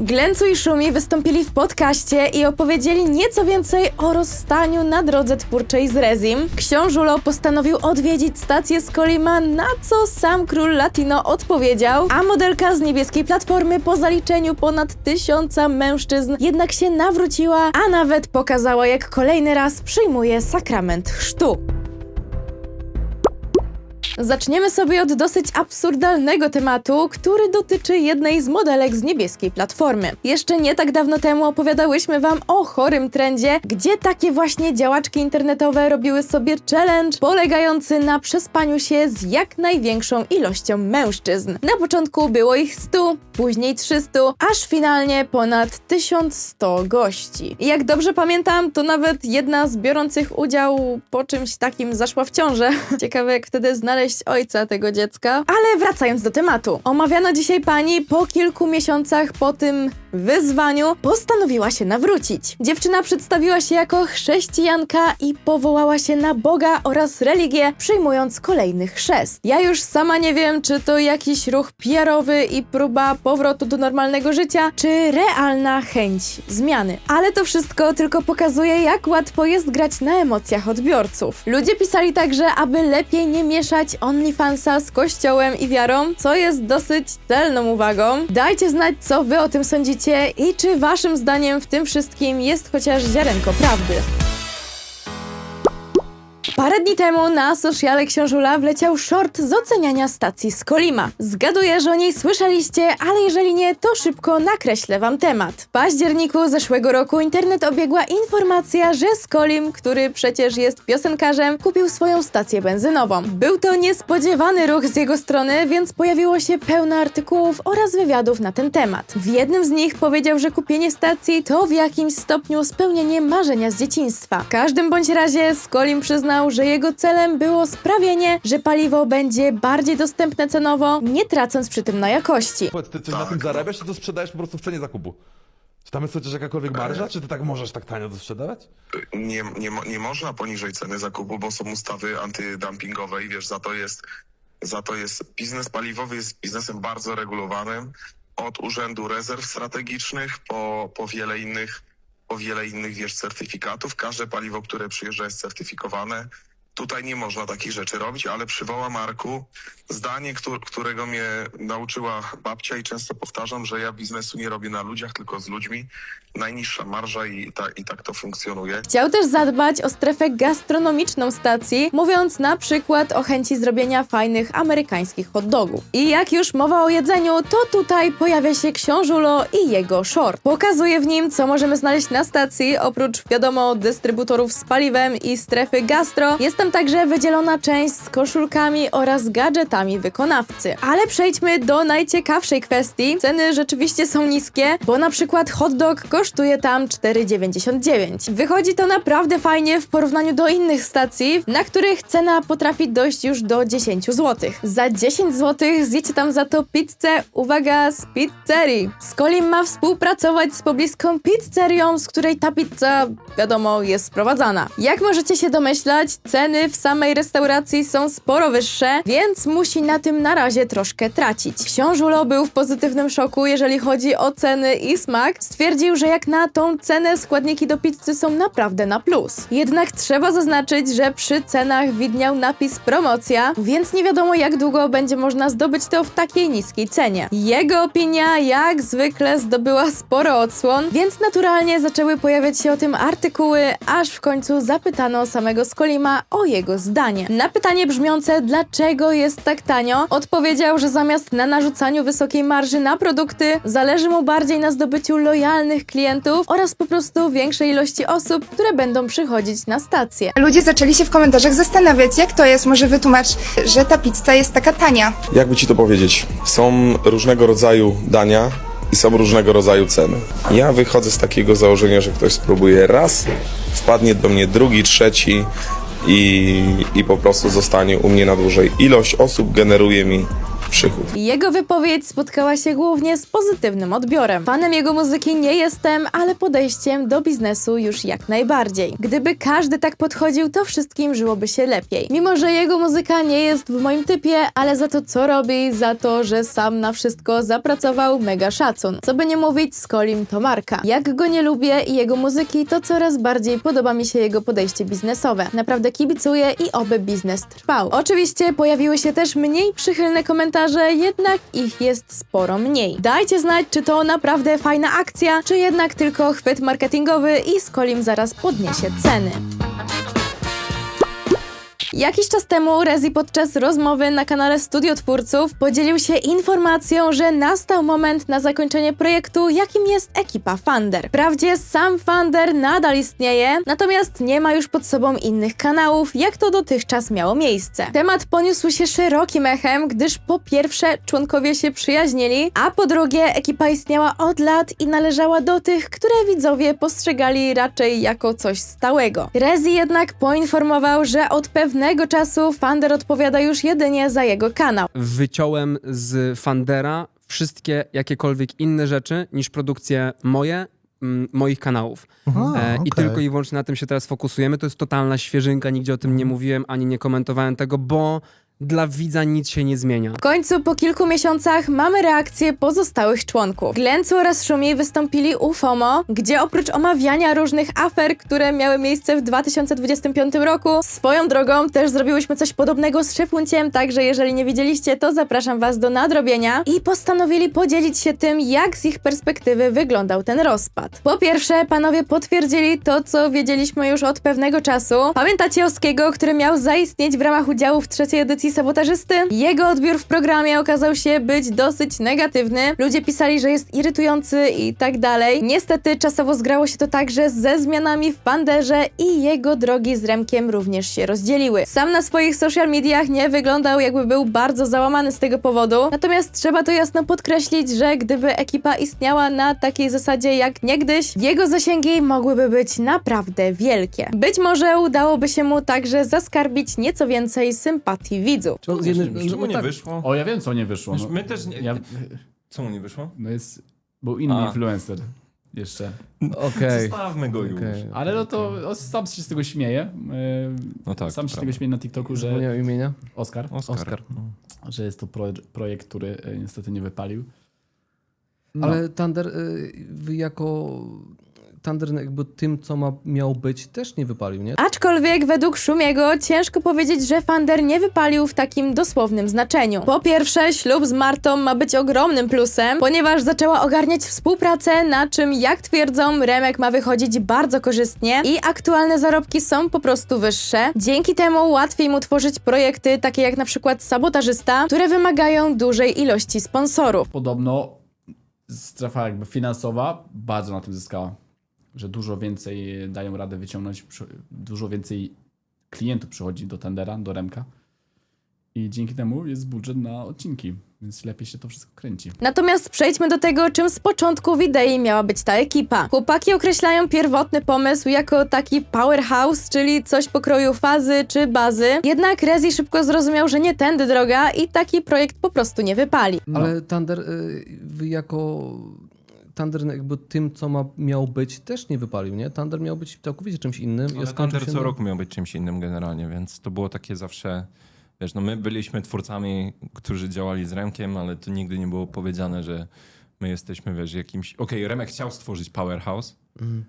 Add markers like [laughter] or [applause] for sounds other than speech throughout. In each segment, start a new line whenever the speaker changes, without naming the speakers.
Glencu i Szumi wystąpili w podcaście i opowiedzieli nieco więcej o rozstaniu na drodze twórczej z Rezim. Książulo postanowił odwiedzić stację z Kolima, na co sam król Latino odpowiedział, a modelka z niebieskiej platformy po zaliczeniu ponad tysiąca mężczyzn jednak się nawróciła, a nawet pokazała jak kolejny raz przyjmuje sakrament chrztu. Zaczniemy sobie od dosyć absurdalnego tematu, który dotyczy jednej z modelek z niebieskiej platformy. Jeszcze nie tak dawno temu opowiadałyśmy Wam o chorym trendzie, gdzie takie właśnie działaczki internetowe robiły sobie challenge polegający na przespaniu się z jak największą ilością mężczyzn. Na początku było ich 100, później 300, aż finalnie ponad 1100 gości. Jak dobrze pamiętam, to nawet jedna z biorących udział po czymś takim zaszła w ciążę. [laughs] Ciekawe jak wtedy znaleźć ojca tego dziecka. Ale wracając do tematu. Omawiano dzisiaj pani po kilku miesiącach po tym wyzwaniu postanowiła się nawrócić. Dziewczyna przedstawiła się jako chrześcijanka i powołała się na Boga oraz religię, przyjmując kolejny chrzest. Ja już sama nie wiem, czy to jakiś ruch PR-owy i próba powrotu do normalnego życia, czy realna chęć zmiany. Ale to wszystko tylko pokazuje, jak łatwo jest grać na emocjach odbiorców. Ludzie pisali także, aby lepiej nie mieszać OnlyFansa z kościołem i wiarą, co jest dosyć celną uwagą. Dajcie znać, co wy o tym sądzicie i czy waszym zdaniem w tym wszystkim jest chociaż ziarenko prawdy. Parę dni temu na sociale Książula wleciał short z oceniania stacji z Kolima. Zgaduję, że o niej słyszeliście, ale jeżeli nie, to szybko nakreślę wam temat. W październiku zeszłego roku internet obiegła informacja, że Skolim, który przecież jest piosenkarzem, kupił swoją stację benzynową. Był to niespodziewany ruch z jego strony, więc pojawiło się pełno artykułów oraz wywiadów na ten temat. W jednym z nich powiedział, że kupienie stacji to w jakimś stopniu spełnienie marzenia z dzieciństwa. W każdym bądź razie Skolim przyznał, że jego celem było sprawienie, że paliwo będzie bardziej dostępne cenowo, nie tracąc przy tym na jakości.
Powiedz, ty coś na
Tak,
tym zarabiasz, czy to sprzedajesz po prostu w cenie zakupu? Czy tam jest chociaż jakakolwiek marża, czy ty tak możesz tak tanio to sprzedawać?
Nie, nie, mo- nie można poniżej ceny zakupu, bo są ustawy antydumpingowe i wiesz, za to jest, za to jest biznes paliwowy jest biznesem bardzo regulowanym od Urzędu Rezerw Strategicznych po, po wiele innych, po wiele innych, wiesz, certyfikatów. Każde paliwo, które przyjeżdża jest certyfikowane. Tutaj nie można takich rzeczy robić, ale przywoła Marku zdanie, któ- którego mnie nauczyła babcia i często powtarzam, że ja biznesu nie robię na ludziach, tylko z ludźmi. Najniższa marża i, ta, i tak to funkcjonuje.
Chciał też zadbać o strefę gastronomiczną stacji, mówiąc na przykład o chęci zrobienia fajnych amerykańskich hot dogów. I jak już mowa o jedzeniu, to tutaj pojawia się książulo i jego short. Pokazuje w nim, co możemy znaleźć na stacji, oprócz wiadomo dystrybutorów z paliwem i strefy gastro. Jest tam także wydzielona część z koszulkami oraz gadżetami wykonawcy. Ale przejdźmy do najciekawszej kwestii. Ceny rzeczywiście są niskie, bo na przykład hot dog kosztuje tam 4,99. Wychodzi to naprawdę fajnie w porównaniu do innych stacji, na których cena potrafi dojść już do 10 zł. Za 10 zł zjecie tam za to pizzę, uwaga, z pizzerii. Skolim ma współpracować z pobliską pizzerią, z której ta pizza, wiadomo, jest sprowadzana. Jak możecie się domyślać, ceny w samej restauracji są sporo wyższe, więc musi na tym na razie troszkę tracić. Książulo był w pozytywnym szoku, jeżeli chodzi o ceny i smak. Stwierdził, że jak na tą cenę składniki do pizzy są naprawdę na plus. Jednak trzeba zaznaczyć, że przy cenach widniał napis promocja, więc nie wiadomo jak długo będzie można zdobyć to w takiej niskiej cenie. Jego opinia jak zwykle zdobyła sporo odsłon, więc naturalnie zaczęły pojawiać się o tym artykuły, aż w końcu zapytano samego Skolima o jego zdanie. Na pytanie brzmiące, dlaczego jest tak tanio, odpowiedział, że zamiast na narzucaniu wysokiej marży na produkty, zależy mu bardziej na zdobyciu lojalnych klientów oraz po prostu większej ilości osób, które będą przychodzić na stację.
Ludzie zaczęli się w komentarzach zastanawiać, jak to jest, może wytłumacz, że ta pizza jest taka tania.
Jakby ci to powiedzieć? Są różnego rodzaju dania i są różnego rodzaju ceny. Ja wychodzę z takiego założenia, że ktoś spróbuje raz, wpadnie do mnie drugi, trzeci i, i po prostu zostanie u mnie na dłużej. Ilość osób generuje mi przychód.
Jego wypowiedź spotkała się głównie z pozytywnym odbiorem. Fanem jego muzyki nie jestem, ale podejściem do biznesu już jak najbardziej. Gdyby każdy tak podchodził, to wszystkim żyłoby się lepiej. Mimo, że jego muzyka nie jest w moim typie, ale za to co robi, za to, że sam na wszystko zapracował, mega szacun. Co by nie mówić, Skolim to marka. Jak go nie lubię i jego muzyki, to coraz bardziej podoba mi się jego podejście biznesowe. Naprawdę kibicuję i oby biznes trwał. Oczywiście pojawiły się też mniej przychylne komentarze, jednak ich jest sporo mniej. Dajcie znać, czy to naprawdę fajna akcja, czy jednak tylko chwyt marketingowy i Skolim zaraz podniesie ceny. Jakiś czas temu Rezi podczas rozmowy na kanale Studio Twórców podzielił się informacją, że nastał moment na zakończenie projektu, jakim jest ekipa Funder. Wprawdzie sam Funder nadal istnieje, natomiast nie ma już pod sobą innych kanałów, jak to dotychczas miało miejsce. Temat poniósł się szerokim echem, gdyż po pierwsze członkowie się przyjaźnili, a po drugie ekipa istniała od lat i należała do tych, które widzowie postrzegali raczej jako coś stałego. Rezi jednak poinformował, że od pewnego czasu Funder odpowiada już jedynie za jego kanał.
wyciąłem z Fandera wszystkie jakiekolwiek inne rzeczy niż produkcje moje, mm, moich kanałów. E, I
okej.
tylko i wyłącznie na tym się teraz fokusujemy. To jest totalna świeżynka, nigdzie o tym nie mówiłem, ani nie komentowałem tego, bo dla widza nic się nie zmienia.
W końcu po kilku miesiącach mamy reakcję pozostałych członków. Glencu oraz Szumi wystąpili u FOMO, gdzie oprócz omawiania różnych afer, które miały miejsce w 2025 roku, swoją drogą też zrobiłyśmy coś podobnego z Szefunciem, także jeżeli nie widzieliście, to zapraszam was do nadrobienia i postanowili podzielić się tym, jak z ich perspektywy wyglądał ten rozpad. Po pierwsze, panowie potwierdzili to, co wiedzieliśmy już od pewnego czasu. Pamiętacie Oskiego, który miał zaistnieć w ramach udziału w trzeciej edycji sabotażysty? Jego odbiór w programie okazał się być dosyć negatywny. Ludzie pisali, że jest irytujący i tak dalej. Niestety czasowo zgrało się to także ze zmianami w Panderze i jego drogi z Remkiem również się rozdzieliły. Sam na swoich social mediach nie wyglądał jakby był bardzo załamany z tego powodu. Natomiast trzeba to jasno podkreślić, że gdyby ekipa istniała na takiej zasadzie jak niegdyś, jego zasięgi mogłyby być naprawdę wielkie. Być może udałoby się mu także zaskarbić nieco więcej sympatii widzów.
No, z jednej-
Czemu
no
nie
tak.
wyszło?
O, ja wiem, co nie wyszło. No.
My też nie...
Ja,
Co mu nie wyszło?
no jest, był inny
A.
influencer jeszcze.
Okej.
Zostawmy go już.
Okej.
Ale no to o, sam się z tego śmieje. Yy,
No tak,
sam się z
prawda.
tego śmieje na TikToku, że
Zapomniałem imienia?
Oskar,
Oskar.
Oskar.
No.
że jest to pro, projekt, który e, niestety nie wypalił. No.
Ale Thunder, y, wy jako Thunder jakby tym, co ma, miał być, też nie wypalił, nie?
Aczkolwiek według Szumiego ciężko powiedzieć, że Fander nie wypalił w takim dosłownym znaczeniu. Po pierwsze, ślub z Martą ma być ogromnym plusem, ponieważ zaczęła ogarniać współpracę, na czym, jak twierdzą, Remek ma wychodzić bardzo korzystnie i aktualne zarobki są po prostu wyższe. Dzięki temu łatwiej mu tworzyć projekty takie jak na przykład Sabotażysta, które wymagają dużej ilości sponsorów.
Podobno strefa jakby finansowa bardzo na tym zyskała. Że dużo więcej dają radę wyciągnąć, dużo więcej klientów przychodzi do tendera, do Remka. I dzięki temu jest budżet na odcinki, więc lepiej się to wszystko kręci.
Natomiast przejdźmy do tego, czym z początku w idei miała być ta ekipa. Chłopaki określają pierwotny pomysł jako taki powerhouse, czyli coś pokroju fazy czy bazy. Jednak Rezi szybko zrozumiał, że nie tędy droga i taki projekt po prostu nie wypali.
Ale Thunder, y, wy jako Thunder jakby tym, co ma, miał być, też nie wypalił, nie? Thunder miał być całkowicie czymś innym.
Ale Thunder co
na-
roku miał być czymś innym generalnie, więc to było takie zawsze... Wiesz, no my byliśmy twórcami, którzy działali z Remkiem, ale to nigdy nie było powiedziane, że my jesteśmy, wiesz, jakimś... Okej, Remek chciał stworzyć powerhouse,
Mhm.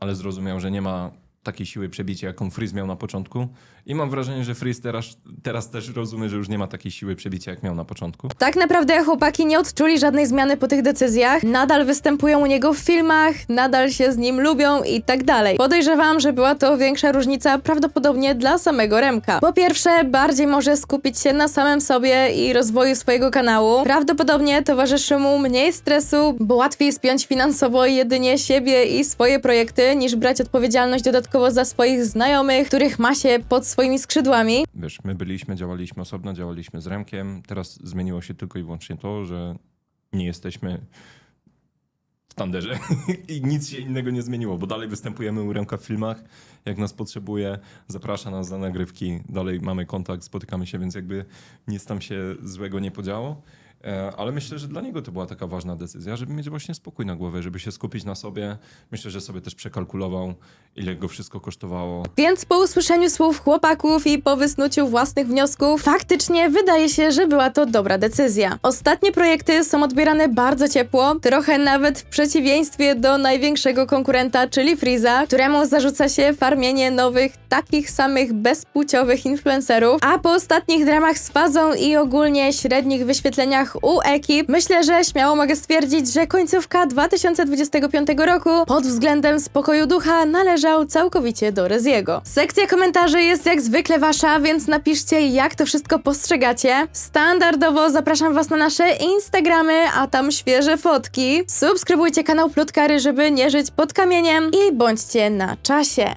ale zrozumiał, że nie ma takiej siły przebicia, jaką Freeze miał na początku. I mam wrażenie, że Freeze teraz, teraz też rozumie, że już nie ma takiej siły przebicia, jak miał na początku.
Tak naprawdę chłopaki nie odczuli żadnej zmiany po tych decyzjach, nadal występują u niego w filmach, nadal się z nim lubią i tak dalej. Podejrzewam, że była to większa różnica prawdopodobnie dla samego Remka. Po pierwsze, bardziej może skupić się na samym sobie i rozwoju swojego kanału. Prawdopodobnie towarzyszy mu mniej stresu, bo łatwiej spiąć finansowo jedynie siebie i swoje projekty, niż brać odpowiedzialność dodatkowo za swoich znajomych, których ma się pod swoimi skrzydłami.
Wiesz, my byliśmy, działaliśmy osobno, działaliśmy z Remkiem. Teraz zmieniło się tylko i wyłącznie to, że nie jesteśmy w Thunderze. [laughs] I nic się innego nie zmieniło, bo dalej występujemy u Remka w filmach, jak nas potrzebuje, zaprasza nas na nagrywki, dalej mamy kontakt, spotykamy się, więc jakby nic tam się złego nie podziało. E, Ale myślę, że dla niego to była taka ważna decyzja, żeby mieć właśnie spokój na głowie, żeby się skupić na sobie. Myślę, że sobie też przekalkulował, ile go wszystko kosztowało.
Więc po usłyszeniu słów chłopaków i po wysnuciu własnych wniosków, faktycznie wydaje się, że była to dobra decyzja. Ostatnie projekty są odbierane bardzo ciepło, trochę nawet w przeciwieństwie do największego konkurenta, czyli Freeza, któremu zarzuca się farmienie nowych, takich samych bezpłciowych influencerów, a po ostatnich dramach z fazą i ogólnie średnich wyświetleniach u ekip, myślę, że śmiało mogę stwierdzić, że końcówka 2025 roku pod względem spokoju ducha należał całkowicie do Reziego. Sekcja komentarzy jest jak zwykle wasza, więc napiszcie jak to wszystko postrzegacie. Standardowo zapraszam was na nasze Instagramy, a tam świeże fotki. Subskrybujcie kanał Plotkary, żeby nie żyć pod kamieniem i bądźcie na czasie.